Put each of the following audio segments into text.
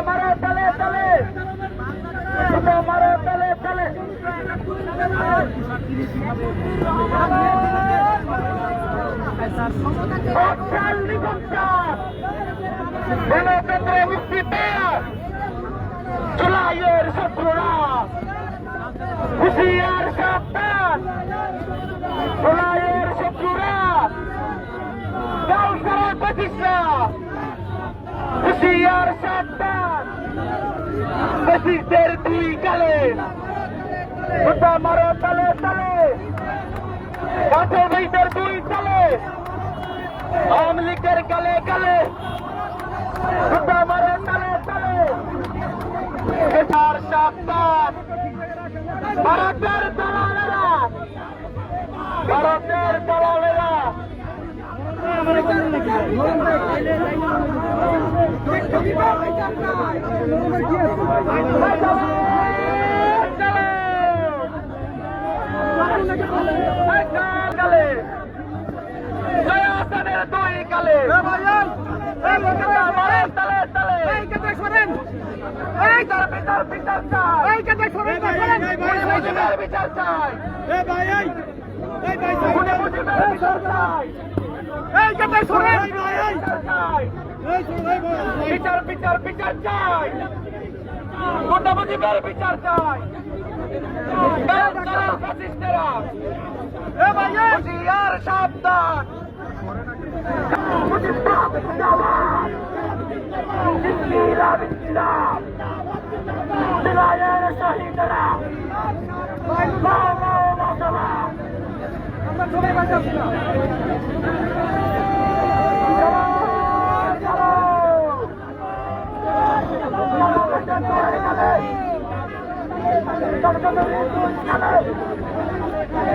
মারো তলে তলে মারো তলে তলে বাপশাল নিগমচার প্রতিষ্ঠা হুশিয়ার সাবধান ফেসিস্টের দুই কালে কোথা মারো তালে তালে কাছে ভাইদের দুই তালে আওয়ামী লীগের কালে কালে দুই কালে মারেন তালে তালে বিচার বিচার বিচার চাই মুজিবের বিচার চাই খুনে মুজিবের বিচার চাই বিচার চাই বিচার বিচার বিচার চাই। গুন্ডা মুজিবের বিচার চাই। হুশিয়ার সাবধান। মুজিবাদ জিন্দাবাদ ইনকিলাব ইনকিলাব দিলায়ের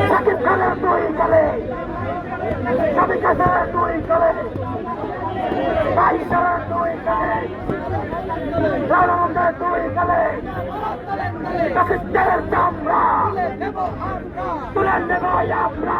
সাকিব খানের দুই গেলে সাবিক হাসানের দুই গেলে বাইশার দুই গেলে রানামন্দের দুই গেলে ফ্যাসিস্টের চামড়া তুলে নেব আমরা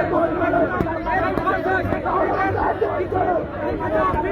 আমার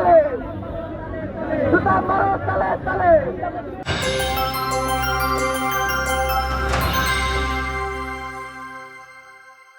কালে জুতা মারো তালে তালে